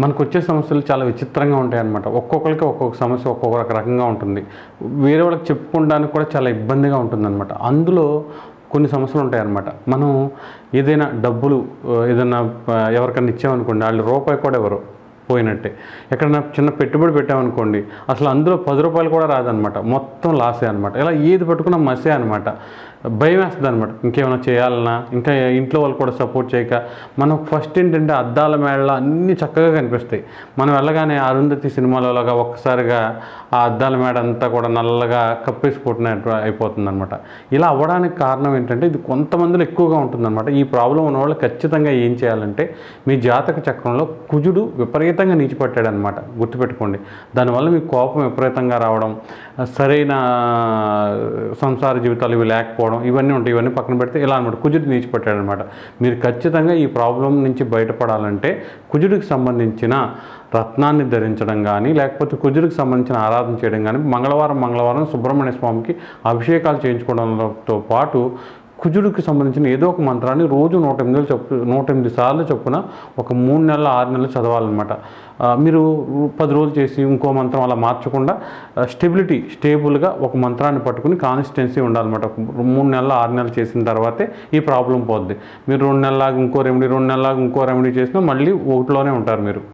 మనకు వచ్చే సమస్యలు చాలా విచిత్రంగా ఉంటాయి అన్నమాట ఒక్కొక్కరికి ఒక్కొక్క సమస్య ఒక్కొక్క రకంగా ఉంటుంది. వేరే వాళ్ళకి చెప్పుకోవడానికి కూడా చాలా ఇబ్బందిగా ఉంటుందన్నమాట. అందులో కొన్ని సమస్యలు ఉంటాయి అన్నమాట మనం ఏదైనా డబ్బులు ఏదైనా ఎవరికైనా ఇచ్చామనుకోండి వాళ్ళు రూపాయి కూడా ఎవరు పోయినట్టే. ఎక్కడైనా చిన్న పెట్టుబడి పెట్టామనుకోండి అసలు అందులో పది రూపాయలు కూడా రాదనమాట మొత్తం లాసే అనమాట ఇలా ఏది పట్టుకున్నా మసే అనమాట భయం వేస్తుంది అనమాట ఇంకేమైనా చేయాలన్నా ఇంకా ఇంట్లో వాళ్ళు కూడా సపోర్ట్ చేయక మనం ఫస్ట్ ఏంటంటే అద్దాల మేళ్ళ అన్నీ చక్కగా కనిపిస్తాయి. మనం వెళ్ళగానే అరుంధతి సినిమాలలాగా ఒక్కసారిగా ఆ అద్దాల మేడ అంతా కూడా నల్లగా కప్పేసుకుంటున్నట్టు అయిపోతుంది అనమాట ఇలా అవ్వడానికి కారణం ఏంటంటే ఇది కొంతమందిలో ఎక్కువగా ఉంటుందన్నమాట. ఈ ప్రాబ్లం ఉన్న వాళ్ళు ఖచ్చితంగా ఏం చేయాలంటే మీ జాతక చక్రంలో కుజుడు విపరీతంగా నీచిపట్టాడు గుర్తుపెట్టుకోండి. దానివల్ల మీ కోపం విపరీతంగా రావడం సరైన సంసార జీవితాలు ఇవి లేకపోవడం ఇవన్నీ ఉంటాయి ఇవన్నీ పక్కన పెడితే ఇలా అనమాట కుజుడు నీచిపెట్టాడు అనమాట మీరు ఖచ్చితంగా ఈ ప్రాబ్లం నుంచి బయటపడాలంటే కుజుడికి సంబంధించిన రత్నాన్ని ధరించడం కానీ లేకపోతే కుజుడికి సంబంధించిన ఆరాధన చేయడం కానీ మంగళవారం మంగళవారం సుబ్రహ్మణ్య స్వామికి అభిషేకాలు చేయించుకోవడంతో పాటు కుజుడికి సంబంధించిన ఏదో ఒక మంత్రాన్ని రోజు నూట ఎనిమిది చెప్పు నూట ఎనిమిది సార్లు చొప్పున ఒక మూడు నెలలు ఆరు నెలలు చదవాలన్నమాట. మీరు పది రోజులు చేసి ఇంకో మంత్రం అలా మార్చకుండా స్టెబిలిటీ స్టేబుల్గా ఒక మంత్రాన్ని పట్టుకుని కాన్సిస్టెన్సీ ఉండాలన్నమాట. ఒక మూడు నెలలు ఆరు నెలలు చేసిన తర్వాతే ఈ ప్రాబ్లం పోద్ది. మీరు రెండు నెలలాగా ఇంకో రెమెడీ రెండు నెలలాగా ఇంకో రెమెడీ చేసినా మళ్ళీ ఒకటిలోనే ఉంటారు మీరు.